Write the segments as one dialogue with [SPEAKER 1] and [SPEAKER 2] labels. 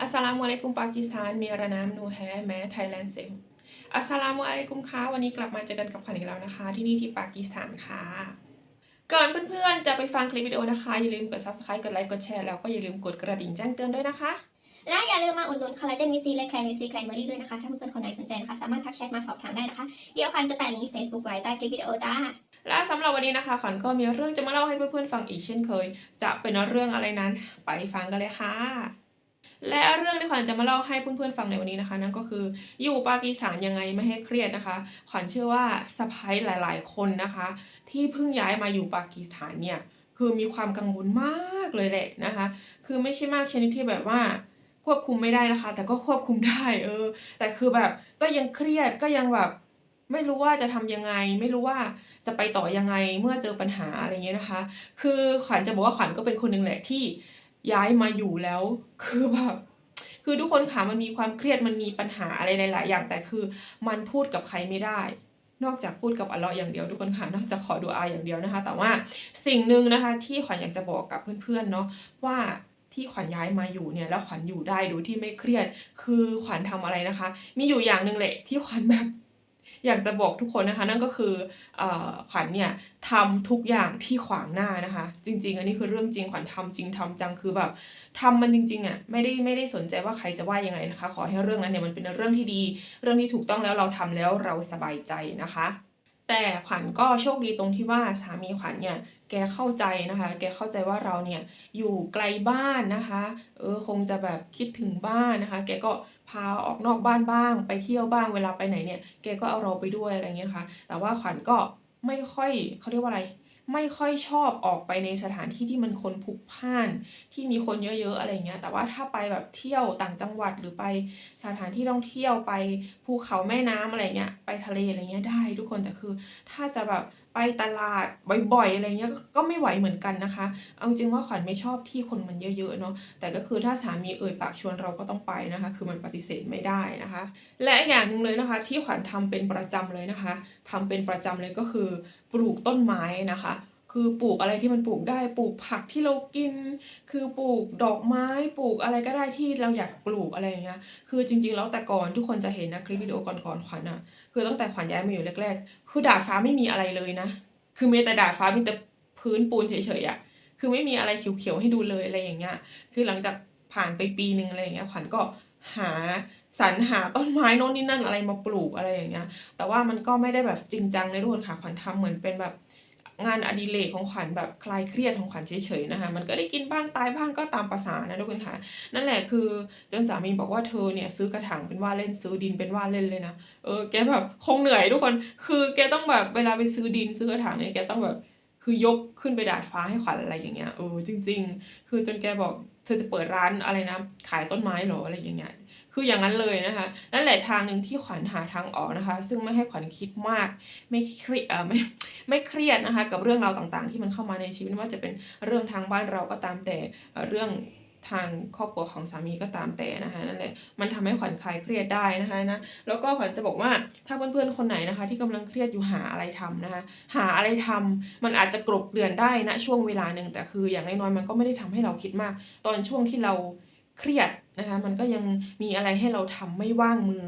[SPEAKER 1] อัสสลามุอะลัยกุมปากีสถานมีรานามนูแฮแม้ไทยแลนด์เซมอัสสลามุอะลัยกุมค่ะวันนี้กลับมาเจอกันกับขวัญอีกแล้วนะคะ ที่นี่ที่ปากีสถานค่ะ ก่อนเพื่อนๆจะไปฟังคลิปวิดีโอนะคะ อย่าลืมกด subscribe กดไลค์กดแชร์แล้วก็อย่าลืมกดกระดิ่งแจ้งเตือนด้วยนะคะ
[SPEAKER 2] และอย่าลืมมาอุดหนุนคอลลาเจนวิซีและแคลวิซีแคลเมอรี่ด้วยนะคะ ถ้าเพื่อนๆคนไหนสนใจนะคะ สามารถทักแชทมาสอบถามได้นะคะ เดี๋ยวคันจะแปะลิงก์ Facebook ไว้ใต้คลิปวิดีโอจ้า
[SPEAKER 1] และสำหรับวันนี้นะคะขวัญก็มีเรื่องจะมาเล่าให้เพื่อนๆฟังอีกเช่นเคย จะเป็นเรื่องอะไรนั้นไปฟังกันเลยค่ะ และเรื่องที่ขวัญจะมาเล่าให้เพื่อนๆฟังในวันนี้นะคะ นั่นก็คืออยู่ปากีสถานยังไงไม่ให้เครียดนะคะ ขวัญเชื่อว่าสะพ้ายหลายๆ คนนะคะ ที่เพิ่งย้ายมาอยู่ปากีสถานเนี่ยคือมีความกังวลมากเลยแหละนะคะ คือไม่ใช่มากชนิดที่แบบว่าควบคุมไม่ได้นะคะ แต่ก็ควบคุมได้เออ แต่คือแบบก็ยังเครียดก็ยังแบบไม่รู้ว่าจะทำยังไง ไม่รู้ว่าจะไปต่อยังไงเมื่อเจอปัญหาอะไรเงี้ยนะคะ คือขวัญจะบอกว่าขวัญก็เป็นคนหนึ่งแหละที่ ย้ายมาอยู่แล้ว คือแบบคือทุกคนค่ะมันมีความเครียดมันมีปัญหาอะไรหลาย ๆ อย่างแต่คือมันพูดกับใครไม่ได้ นอกจากพูดกับอัลเลาะห์อย่างเดียวทุกคนค่ะนอกจากขอดูอาอย่างเดียวนะคะ แต่ว่าสิ่งหนึ่งนะคะ ที่ขวัญอยากจะบอกกับเพื่อน ๆ เนาะว่าที่ขวัญย้ายมาอยู่เนี่ยแล้วขวัญอยู่ได้โดยที่ไม่เครียด คือขวัญทำอะไรนะคะ มีอยู่อย่างหนึ่งแหละที่ขวัญแบบ อยากจะบอกทุกคนนะคะ นั่นก็คืออขวัญเนี่ยทำทุกอย่างที่ขวางหน้านะคะ จริง ๆ อันนี้คือเรื่องจริงขวัญทำจริงทำจังคือแบบทำมันจริงๆอะไม่ได้ไม่ได้สนใจว่าใครจะว่ายังไงนะคะ ขอให้เรื่องนั้นเนี่ยมันเป็นเรื่องที่ดี เรื่องที่ถูกต้องแล้วเราทำแล้วเราสบายใจนะคะ แต่ขวัญก็โชคดีตรงที่ว่าสามีขวัญเนี่ยแกเข้าใจนะคะ แกเข้าใจว่าเราเนี่ยอยู่ไกลบ้านนะคะ เออคงจะแบบคิดถึงบ้านนะคะ แกก็พาออกนอกบ้านบ้าง ไปเที่ยวบ้างเวลาไปไหนเนี่ย แกก็เอาเราไปด้วยอะไรเงี้ยค่ะ แต่ว่าขวัญก็ไม่ค่อยเขาเรียกว่าอะไร ไม่ค่อยชอบออกไปในสถานที่ที่มันคนพลุกพล่าน ที่มีคนเยอะๆอะไรเงี้ย แต่ว่าถ้าไปแบบเที่ยวต่างจังหวัดหรือไปสถานที่ท่องเที่ยวไปภูเขาแม่น้ำอะไรเงี้ยไปทะเลอะไรเงี้ยได้ทุกคนแต่คือ ถ้าจะแบบไปตลาดบ่อยๆอะไรเงี้ยก็ไม่ไหวเหมือนกันนะคะ เอาจริงว่าขวัญไม่ชอบที่คนมันเยอะๆเนาะแต่ก็คือถ้าสามีเอ่ยปากชวนเราก็ต้องไปนะคะ คือมันปฏิเสธไม่ได้นะคะ และอีกอย่างหนึ่งเลยนะคะ ที่ขวัญทำเป็นประจำเลยนะคะทำเป็นประจำเลยก็คือปลูกต้นไม้นะคะ คือปลูกอะไรที่มันปลูกได้ปลูกผักที่เรากิน คือปลูกดอกไม้ปลูกอะไรก็ได้ที่เราอยากปลูกอะไรอย่างเงี้ยคือจริง ๆ แล้วแต่ก่อนทุกคนจะเห็นนะคลิปวิดีโอก่อนๆขวัญอะคือตั้งแต่ขวัญย้ายมาอยู่แรก ๆ คือดาดฟ้าไม่มีอะไรเลยนะ คือมีแต่ดาดฟ้ามีแต่พื้นปูนเฉยๆอะคือไม่มีอะไรเขียวๆให้ดูเลยอะไรอย่างเงี้ย คือหลังจากผ่านไปปีนึงอะไรอย่างเงี้ยขวัญก็หา สรรหาต้นไม้โน่นนี่นั่นอะไรมาปลูกอะไรอย่างเงี้ย แต่ว่ามันก็ไม่ได้แบบจริงจังเลยทุกคนค่ะขวัญทำเหมือนเป็นแบบงานอดิเรกของขวัญแบบคลายเครียดของขวัญเฉยๆนะคะ มันก็ได้กินบ้างตายบ้างก็ตามประสานะทุกคนค่ะ นั่นแหละคือจนสามีบอกว่าเธอเนี่ยซื้อกระถางเป็นว่าเล่นซื้อดินเป็นว่าเล่นเลยนะ เออแกแบบคงเหนื่อยทุกคน คือแกต้องแบบเวลาไปซื้อดินซื้อกระถางเนี่ยแกต้องแบบคือยกขึ้นไปดาดฟ้าให้ขวัญอะไรอย่างเงี้ย เออจริง ๆ คือจนแกบอกเธอจะเปิดร้านอะไรนะขายต้นไม้หรออะไรอย่างเงี้ย คืออย่างนั้นเลยนะคะ นั่นแหละทางหนึ่งที่ขวัญหาทางออกนะคะ ซึ่งไม่ให้ขวัญคิดมาก ไม่เครียดไม่ไม่เครียดนะคะ กับเรื่องราวต่างๆ ที่มันเข้ามาในชีวิตว่าจะเป็นเรื่องทางบ้านเราก็ตามแต่เรื่องทางครอบครัวของสามีก็ตามแต่นะคะนั่นแหละมันทำให้ขวัญคลายเครียดได้นะคะนะแล้วก็ขวัญจะบอกว่าถ้าเพื่อนๆคนไหนนะคะ ที่กำลังเครียดอยู่หาอะไรทำนะคะหาอะไรทำมันอาจจะกลบเกลื่อนได้นะช่วงเวลาหนึ่งแต่คืออย่างน้อยๆมันก็ไม่ได้ทำให้เราคิดมาก ตอนช่วงที่เราเครียด นะคะมันก็ยังมีอะไรให้เราทำไม่ว่างมือ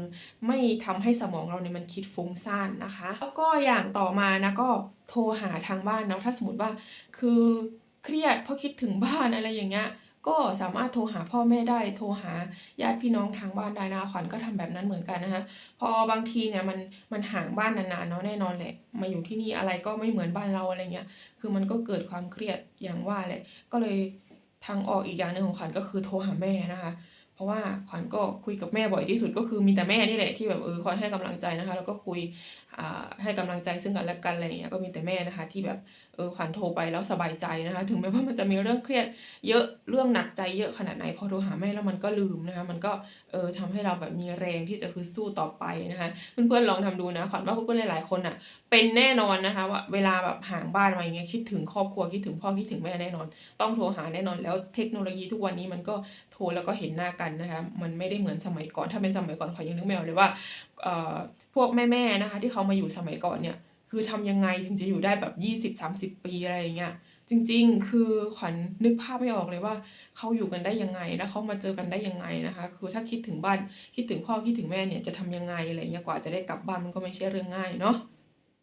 [SPEAKER 1] ไม่ทำให้สมองเราเนี่ยมันคิดฟุ้งซ่านนะคะ แล้วก็อย่างต่อมานะก็โทรหาทางบ้านเนาะถ้าสมมติว่าคือเครียดเพราะคิดถึงบ้านอะไรอย่างเงี้ยก็สามารถโทรหาพ่อแม่ได้โทรหาญาติพี่น้องทางบ้านได้นะขวัญก็ทำแบบนั้นเหมือนกันนะคะพอบางทีเนี่ยมันมันห่างบ้านนานๆเนาะแน่นอนแหละมาอยู่ที่นี่อะไรก็ไม่เหมือนบ้านเราอะไรเงี้ยคือมันก็เกิดความเครียดอย่างว่าแหละก็เลย ทางออกอีกอย่างหนึ่งของขวัญก็คือโทรหาแม่นะคะเพราะว่าขวัญก็คุยกับแม่บ่อยที่สุดก็คือมีแต่แม่นี่แหละที่แบบเออคอยให้กำลังใจนะคะ แล้วก็คุยอ่าให้กำลังใจซึ่งกันและกันอะไรอย่างเงี้ยก็มีแต่แม่นะคะ ที่แบบเออขวัญโทรไปแล้วสบายใจนะคะ ถึงแม้ว่ามันจะมีเรื่องเครียดเยอะเรื่องหนักใจเยอะขนาดไหนพอโทรหาแม่แล้วมันก็ลืมนะคะ มันก็เออทำให้เราแบบมีแรงที่จะคือสู้ต่อไปนะคะ เพื่อนๆลองทำดูนะขวัญว่าเพื่อนๆหลายๆคนอะเป็นแน่นอนนะคะว่าเวลาแบบห่างบ้านมาอย่างเงี้ยคิดถึงครอบครัวคิดถึงพ่อคิดถึงแม่แน่นอน ต้องโทรหาแน่นอนแล้วเทคโนโลยีทุกวันนี้มันก็โทรแล้วก็เห็นหน้ากันนะคะมันไม่ได้เหมือนสมัยก่อน ถ้าเป็นสมัยก่อนขวัญยังนึกไม่ออกเลยว่าพวกแม่ๆนะคะ ที่เขามาอยู่สมัยก่อนเนี่ย คือทำยังไงถึงจะอยู่ได้แบบ 20-30 ปีอะไรอย่างเงี้ยจริงๆ คือขวัญนึกภาพไม่ออกเลยว่าเขาอยู่กันได้ยังไงแล้วเขามาเจอกันได้ยังไงนะคะ คือถ้าคิดถึงบ้านคิดถึงพ่อคิดถึงแม่เนี่ยจะทำยังไงอะไรเงี้ยกว่าจะได้กลับบ้านมันก็ไม่ใช่เรื่องง่ายเนาะ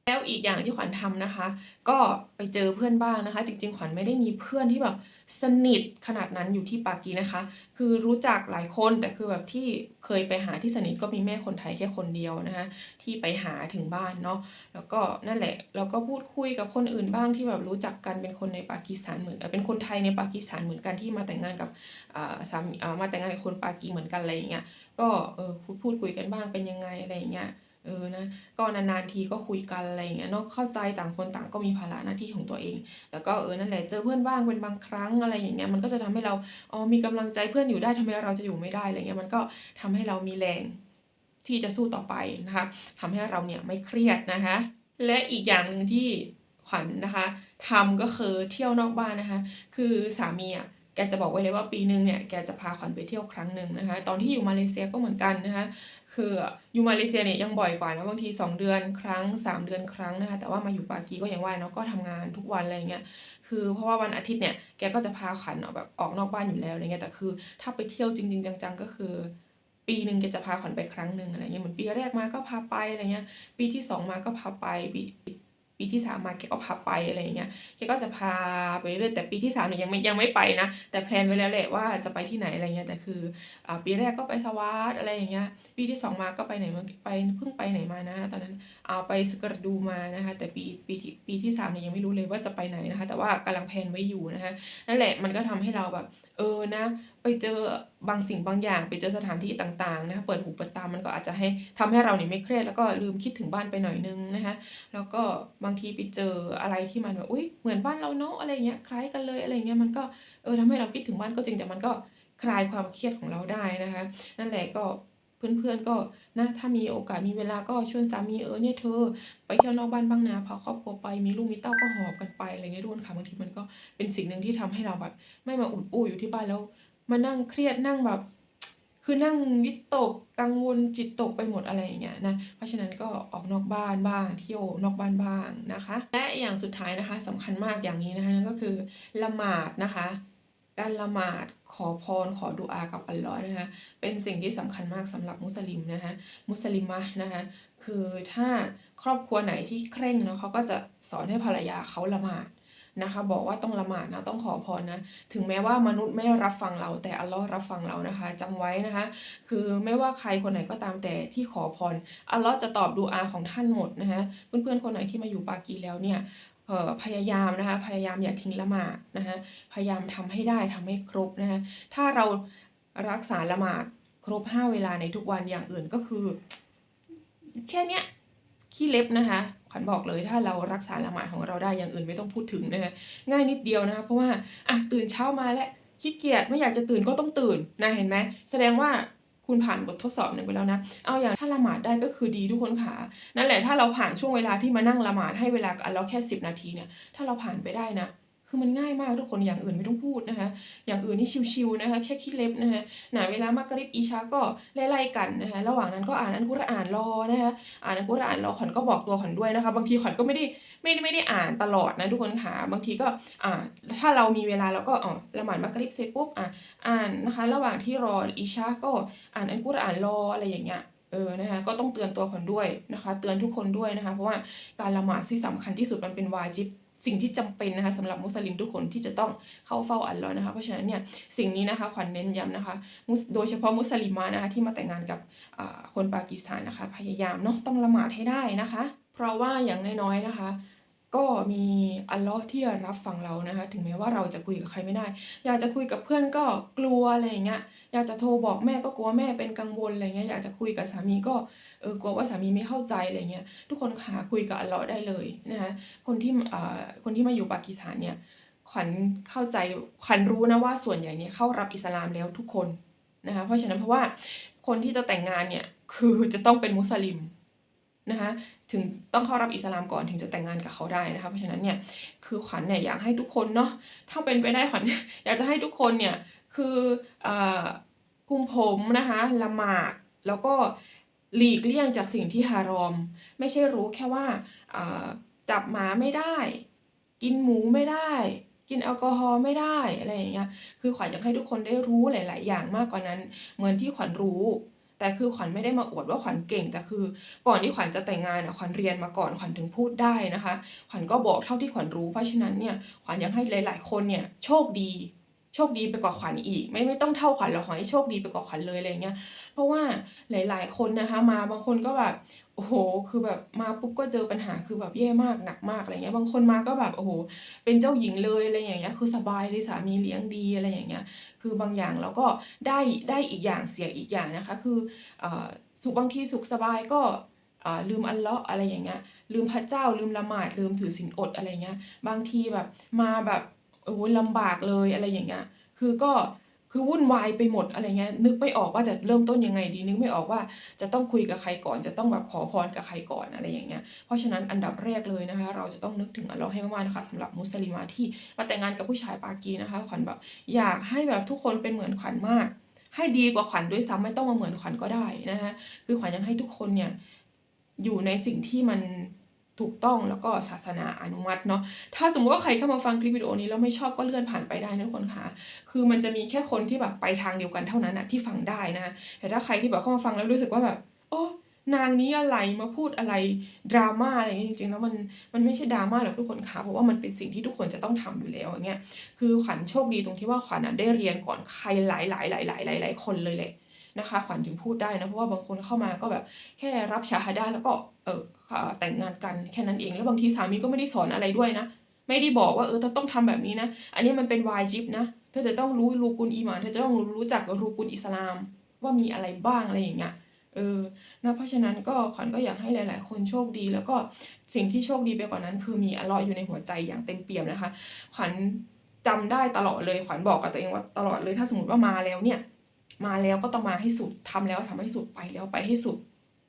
[SPEAKER 1] แล้วอีกอย่างที่ขวัญทำนะคะ ก็ไปเจอเพื่อนบ้างนะคะ จริง ๆ ขวัญไม่ได้มีเพื่อนที่แบบสนิทขนาดนั้นอยู่ที่ปากีนะคะ คือรู้จักหลายคนแต่คือแบบที่เคยไปหาที่สนิทก็มีแม่คนไทยแค่คนเดียวนะคะ ที่ไปหาถึงบ้านเนาะแล้วก็นั่นแหละเราก็พูดคุยกับคนอื่นบ้างที่แบบรู้จักกันเป็นคนในปากีสถานเหมือนเป็นคนไทยในปากีสถานเหมือนกันที่มาแต่งงานกับอ่าสามีมาแต่งงานกับคนปากีเหมือนกันอะไรอย่างเงี้ยก็เออพูดพูดคุยกันบ้างเป็นยังไงอะไรอย่างเงี้ย เออนะก็นานๆทีก็คุยกันอะไรอย่างเงี้ยเนาะเข้าใจต่างคนต่างก็มีภาระหน้าที่ของตัวเองแต่ก็เออนั่นแหละเจอเพื่อนบ้างเป็นบางครั้งอะไรอย่างเงี้ยมันก็จะทำให้เราอ๋อมีกำลังใจเพื่อนอยู่ได้ทำไมเราจะอยู่ไม่ได้อะไรเงี้ยมันก็ทำให้เรามีแรงที่จะสู้ต่อไปนะคะทำให้เราเนี่ยไม่เครียดนะคะ และอีกอย่างหนึ่งที่ขวัญนะคะทำก็คือเที่ยวนอกบ้านนะคะ คือสามีอะ แกจะบอกไว้เลยว่าปีหนึ่งเนี่ยแกจะพาขวัญไปเที่ยวครั้งหนึ่งนะคะ ตอนที่อยู่มาเลเซียก็เหมือนกันนะคะ คืออยู่มาเลเซียเนี่ยยังบ่อยกว่านะบางที 2 เดือนครั้ง 3 เดือนครั้งนะคะ แต่ว่ามาอยู่ปากีก็อย่างว่าเนาะก็ทำงานทุกวันอะไรเงี้ย คือเพราะว่าวันอาทิตย์เนี่ยแกก็จะพาขวัญออกแบบออกนอกบ้านอยู่แล้วอะไรเงี้ย แต่คือถ้าไปเที่ยวจริง ๆ จัง ๆ ก็คือปีหนึ่งแกจะพาขวัญไปครั้งหนึ่งอะไรเงี้ย เหมือนปีแรกมาก็พาไปอะไรเงี้ย ปีที่ 2 มาก็พาไปปี ปีที่3มมาแกก็พาไปอะไรอย่างเงี้ยแกก็จะพาไปเรื่อยแต่ปีที่3เนี่ยยังไม่ยังไม่ไปนะ แต่แพลนไว้แล้วแหละว่าจะไปที่ไหนอะไรเงี้ยแต่คืออ่าปีแรกก็ไปสวาทอะไรอย่างเงี้ยปีที่2มาก็ไปไหนมาไปเพิ่งไปไหนมานะ ตอนนั้นเอาไปสกระดูมานะคะแต่ปีปีที่ปีที่3เนี่ยยังไม่รู้เลยว่าจะไปไหนนะคะ แต่ว่ากำลังแพลนไว้อยู่นะคะนั่นแหละมันก็ทำให้เราแบบ เออนะ ไปเจอบางสิ่งบางอย่าง ไปเจอสถานที่ต่างๆนะคะเปิดหูเปิดตามันก็อาจจะให้ทำให้เราเนี่ยไม่เครียดแล้วก็ลืมคิดถึงบ้านไปหน่อยนึงนะคะแล้วก็บางทีไปเจออะไรที่มันแบบอุ้ยเหมือนบ้านเราเนาะอะไรเงี้ยคล้ายกันเลยอะไรเงี้ยมันก็เออทำให้เราคิดถึงบ้านก็จริงแต่มันก็คลายความเครียดของเราได้นะคะ นั่นแหละก็ เพื่อนๆก็นะถ้ามีโอกาสมีเวลาก็ชวนสามีเออเนี่ยเธอ ไปเที่ยวนอกบ้านบ้างนะพาครอบครัวไปมีลูกมีเต้าก็หอบกันไปอะไรเงี้ยทุกคนค่ะบางทีมันก็เป็นสิ่งหนึ่งที่ทำให้เราแบบ ไม่มาอุดอู้อยู่ที่บ้านแล้วมานั่งเครียดนั่งแบบ คือนั่งวิตกกังวลจิตตกไปหมดอะไรอย่างเงี้ยนะเพราะฉะนั้นก็ออกนอกบ้านบ้างเที่ยวนอกบ้านบ้างนะคะ และอย่างสุดท้ายนะคะสำคัญมากอย่างนี้นะคะนั่นก็คือละหมาดนะคะ การละหมาด ขอพรขอดุอากับอัลลาะห์นะคะเป็นสิ่งที่สำคัญมากสำหรับมุสลิมนะคะมุสลิมะนะคะคือถ้าครอบครัวไหนที่เคร่งเนาะเขาก็จะสอนให้ภรรยาเขาละหมาดนะคะบอกว่าต้องละหมาดนะต้องขอพรนะถึงแม้ว่ามนุษย์ไม่รับฟังเราแต่อัลลาะห์รับฟังเรานะคะจำไว้นะคะ คือไม่ว่าใครคนไหนก็ตามแต่ที่ขอพรอัลลาะห์จะตอบดุอาของท่านหมดนะคะเพื่อนๆคนไหนที่มาอยู่ปากีแล้วเนี่ย พยายามนะคะ พยายามอย่าทิ้งละหมาดนะคะ พยายามทำให้ได้ทำให้ครบนะคะ ถ้าเรารักษาละหมาดครบ5เวลาในทุกวันอย่างอื่นก็คือ แค่เนี้ยขี้เล็บนะคะขวัญบอกเลยถ้าเรารักษาละหมาดของเราได้อย่างอื่นไม่ต้องพูดถึงนะคะง่ายนิดเดียวนะคะเพราะว่าอะตื่นเช้ามาแล้วขี้เกียจไม่อยากจะตื่นก็ต้องตื่นนะเห็นไหมแสดงว่า คุณผ่านบททดสอบหนึ่งไปแล้วนะ เอาอย่างถ้าละหมาดได้ก็คือดีทุกคนค่ะ นั่นแหละถ้าเราผ่านช่วงเวลาที่มานั่งละหมาดให้เวลาเราแค่ 10 นาทีเนี่ย ถ้าเราผ่านไปได้นะ คือมันง่ายมากทุกคนอย่างอื่นไม่ต้องพูดนะคะ อย่างอื่นนี่ชิลๆนะคะ แค่ขี้เล็บนะคะหน่ะเวลามักริบอิชาก็ไล่ๆกันนะคะ ระหว่างนั้นก็อ่านอัลกุรอานรอนะคะ อ่านอัลกุรอานรอขวัญก็บอกตัวขวัญด้วยนะคะ บางทีขวัญก็ไม่ได้ไม่ได้ไม่ได้อ่านตลอดนะทุกคนค่ะ บางทีก็อ่าถ้าเรามีเวลาเราก็อ๋อละหมาดมักริบเสร็จปุ๊บอ่าอ่านนะคะ ระหว่างที่รออิชาก็อ่านอัลกุรอานรออะไรอย่างเงี้ยเออ นะคะ ก็ต้องเตือนตัวขวัญด้วยนะคะ เตือนทุกคนด้วยนะคะ เพราะว่าการละหมาดที่สำคัญที่สุดมันเป็นวาญิบ สิ่งที่จำเป็นนะคะสำหรับมุสลิมทุกคนที่จะต้องเข้าเฝ้าอัลลอฮ์นะคะ เพราะฉะนั้นเนี่ยสิ่งนี้นะคะขวัญเน้นย้ำนะคะ โดยเฉพาะมุสลิมานะคะที่มาแต่งงานกับคนปากีสถานนะคะ พยายามเนาะต้องละหมาดให้ได้นะคะ เพราะว่าอย่างน้อยๆนะคะ ก็มีอัลเลาะห์ที่รับฟังเรานะคะ ถึงแม้ว่าเราจะคุยกับใครไม่ได้ อยากจะคุยกับเพื่อนก็กลัวอะไรอย่างเงี้ย อยากจะโทรบอกแม่ก็กลัวแม่เป็นกังวลอะไรเงี้ย อยากจะคุยกับสามีก็เออกลัวว่าสามีไม่เข้าใจอะไรเงี้ย ทุกคนค่ะคุยกับอัลเลาะห์ได้เลยนะคะ คนที่อ่าคนที่มาอยู่ปากีสถานเนี่ย ขวัญเข้าใจ ขวัญรู้นะว่าส่วนใหญ่เนี่ยเข้ารับอิสลามแล้วทุกคนนะคะ เพราะฉะนั้นเพราะว่าคนที่จะแต่งงานเนี่ยคือจะต้องเป็นมุสลิมนะคะ ถึงต้องเข้ารับอิสลามก่อนถึงจะแต่งงานกับเขาได้นะคะเพราะฉะนั้นเนี่ยคือขวัญเนี่ยอยากให้ทุกคนเนาะถ้าเป็นไปได้ขวัญอยากจะให้ทุกคนเนี่ยคืออ่าคุมผมนะคะละหมาดแล้วก็หลีกเลี่ยงจากสิ่งที่ฮารอม ไม่ใช่รู้แค่ว่าอ่าจับหมาไม่ได้ กินหมูไม่ได้ กินแอลกอฮอล์ไม่ได้อะไรอย่างเงี้ยคือขวัญอยากให้ทุกคนได้รู้หลาย ๆ อย่างมากกว่านั้น เหมือนที่ขวัญรู้ แต่คือขวัญไม่ได้มาอวดว่าขวัญเก่ง แต่คือ ก่อนที่ขวัญจะแต่งงานอะขวัญเรียนมาก่อนขวัญถึงพูดได้นะคะ ขวัญก็บอกเท่าที่ขวัญรู้เพราะฉะนั้นเนี่ยขวัญยังให้หลาย ๆ คนเนี่ยโชคดี โชคดีไปกว่าขวัญอีก ไม่ไม่ต้องเท่าขวัญหรอกขอให้โชคดีไปกว่าขวัญเลยอะไรอย่างเงี้ยเพราะว่าหลาย ๆ คนนะคะ มาบางคนก็แบบโอ้โฮคือแบบมาปุ๊บก็เจอปัญหาคือแบบแย่มากหนักมากอะไรเงี้ย บางคนมาก็แบบโอ้โฮเป็นเจ้าหญิงเลยอะไรอย่างเงี้ย คือสบายเลยสามีเลี้ยงดีอะไรอย่างเงี้ย คือบางอย่างเราก็ได้ได้อีกอย่างเสียอีกอย่างนะคะ คืออ่อสุขบางทีสุขสบายก็อ่าลืมอัลเลาะอะไรอย่างเงี้ย ลืมพระเจ้าลืมละหมาดลืมถือศีลอดอะไรเงี้ย บางทีแบบมาแบบ โอ้โฮลำบากเลยอะไรอย่างเงี้ย คือก็คือวุ่นวายไปหมดอะไรเงี้ย นึกไม่ออกว่าจะเริ่มต้นยังไงดี นึกไม่ออกว่าจะต้องคุยกับใครก่อน จะต้องแบบขอพรกับใครก่อนอะไรอย่างเงี้ย เพราะฉะนั้นอันดับแรกเลยนะคะ เราจะต้องนึกถึงอัลเลาะห์ให้มากๆนะคะสำหรับมุสลิมะที่มาแต่งงานกับผู้ชายปากีนะคะ ขวัญแบบอยากให้แบบทุกคนเป็นเหมือนขวัญมาก ให้ดีกว่าขวัญด้วยซ้ำไม่ต้องมาเหมือนขวัญก็ได้นะคะ คือขวัญยากให้ทุกคนเนี่ยอยู่ในสิ่งที่มัน ถูกต้องแล้วก็ศาสนาอนุมัติเนาะถ้าสมมติว่าใครเข้ามาฟังคลิปวิดีโอนี้แล้วไม่ชอบก็เลื่อนผ่านไปได้นะทุกคนค่ะคือมันจะมีแค่คนที่แบบไปทางเดียวกันเท่านั้นนะที่ฟังได้นะแต่ถ้าใครที่แบบเข้ามาฟังแล้วรู้สึกว่าแบบโอ้นางนี้อะไรมาพูดอะไร drama อะไรอย่างงี้จริงๆแล้วมันมันไม่ใช่ drama หรอกทุกคนค่ะเพราะว่ามันเป็นสิ่งที่ทุกคนจะต้องทำอยู่แล้วอย่างเงี้ยคือขวัญโชคดีตรงที่ว่าขวัญได้เรียนก่อนใครหลายๆหลายๆหลายๆคนเลยแหละ นะคะขวัญถึงพูดได้นะเพราะว่าบางคนเข้ามาก็แบบแค่รับชาฮาดาแล้วก็เออแต่งงานกันแค่นั้นเอง แล้วบางทีสามีก็ไม่ได้สอนอะไรด้วยนะ ไม่ได้บอกว่าเออเธอต้องทำแบบนี้นะ อันนี้มันเป็นวาญิบนะเธอจะต้องรู้รูกุนอีหมานเธอจะต้องรู้จักรูกุนอิสลาม ว่ามีอะไรบ้างอะไรอย่างเงี้ยเออนะเพราะฉะนั้นก็ขวัญก็อยากให้หลาย ๆ คนโชคดี แล้วก็สิ่งที่โชคดีไปกว่านั้น คือมีอัลเลาะห์อยู่ในหัวใจอย่างเต็มเปี่ยมนะคะ ขวัญจำได้ตลอดเลยขวัญบอกกับตัวเองว่าตลอดเลยถ้าสมมติว่ามาแล้วเนี่ย มาแล้วก็ต้องมาให้สุดทำแล้วทำให้สุดไปแล้วไปให้สุด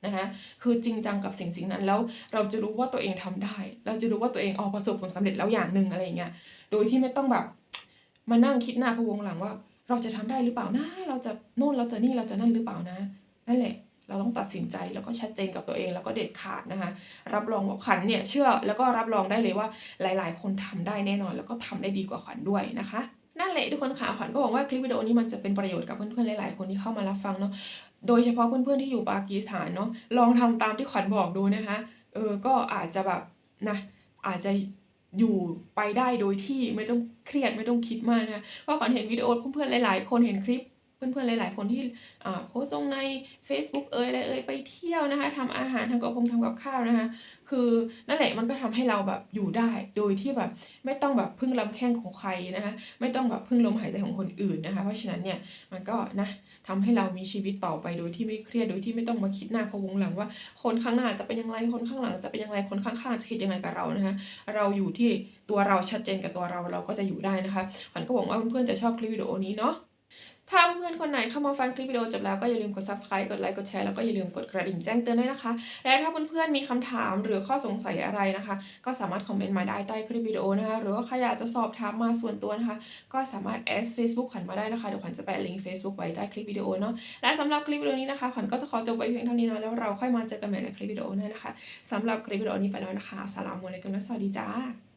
[SPEAKER 1] นะคะคือจริงจังกับสิ่งๆนั้นแล้วเราจะรู้ว่าตัวเองทำได้ เราจะรู้ว่าตัวเองอ๋อประสบผลสำเร็จแล้วอย่างหนึ่งอะไรเงี้ยโดยที่ไม่ต้องแบบมานั่งคิดหน้าพวงหลังว่า เราจะทำได้หรือเปล่านะเราจะโน่นเราจะนี่เราจะนั่นหรือเปล่านะ นั่นแหละ เราต้องตัดสินใจแล้วก็ชัดเจนกับตัวเองแล้วก็เด็ดขาดนะคะรับรองว่าขวัญเนี่ยเชื่อแล้วก็รับรองได้เลยว่าหลาย ๆ คนทำได้แน่นอน แล้วก็ทำได้ดีกว่าขวัญด้วยนะคะ นั่นแหละทุกคนค่ะขวัญก็หวังว่าคลิปวิดีโอนี้มันจะเป็นประโยชน์กับเพื่อนๆหลายๆคนที่เข้ามารับฟังเนาะโดยเฉพาะเพื่อนๆที่อยู่ปากีสถานเนาะลองทำตามที่ขวัญบอกดูนะคะเออก็อาจจะแบบนะอาจจะอยู่ไปได้โดยที่ไม่ต้องเครียดไม่ต้องคิดมากนะคะเพราะขวัญเห็นวิดีโอเพื่อนๆหลายๆ คนเห็นคลิป เพื่อนๆ หลาย ๆ คนที่โพสต์ลงในเฟซบุ๊กเอ่ยอะไรเอ่ยไปเที่ยวนะคะทำอาหารทำกับคงทำกับข้าวนะคะ คือนั่นแหละมันก็ทำให้เราแบบอยู่ได้ โดยที่แบบไม่ต้องแบบพึ่งลำแข้งของใครนะคะ ไม่ต้องแบบพึ่งลมหายใจของคนอื่นนะคะ เพราะฉะนั้นเนี่ยมันก็นะทำให้เรามีชีวิตต่อไปโดยที่ไม่เครียดโดยที่ไม่ต้องมาคิดหน้าพวงหลังว่า คนข้างหน้าจะเป็นย่างไรคนข้างหลังจะเป็นย่างไรคนข้างๆจะคิดยังไงกับเรานะคะเราอยู่ที่ตัวเราชัดเจนกับตัวเราเราก็จะอยู่ได้นะคะขวัญก็หวังว่าเพื่อนๆจะชอบคลิปวิดีโอนี้เนาะ ถ้าเพื่อนคนไหนเข้ามาฟังคลิปวิดีโอจบแล้วก็อย่าลืมกด Subscribe กดไลค์กดแชร์แล้วก็อย่าลืมกดกระดิ่งแจ้งเตือนด้วยนะคะ และถ้าเพื่อนๆมีคำถามหรือข้อสงสัยอะไรนะคะ ก็สามารถคอมเมนต์มาได้ใต้คลิปวิดีโอนะคะ หรือว่าใครอยากจะสอบถามมาส่วนตัวนะคะ ก็สามารถ add Facebook ขวัญมาได้นะคะเดี๋ยวขวัญจะแปะลิงก์ Facebook ไว้ใต้คลิปวิดีโอเนาะและสำหรับคลิปวิดีโอนี้นะคะขวัญก็จะขอจบไว้เพียงเท่านี้นะแล้วเราค่อยมาเจอกันใหม่ในคลิปวิดีโอหน้านะคะสำหรับคลิปวิดีโอนี้ไปแล้วนะคะสลามุอะลัยกุมและสวัสดีจ้า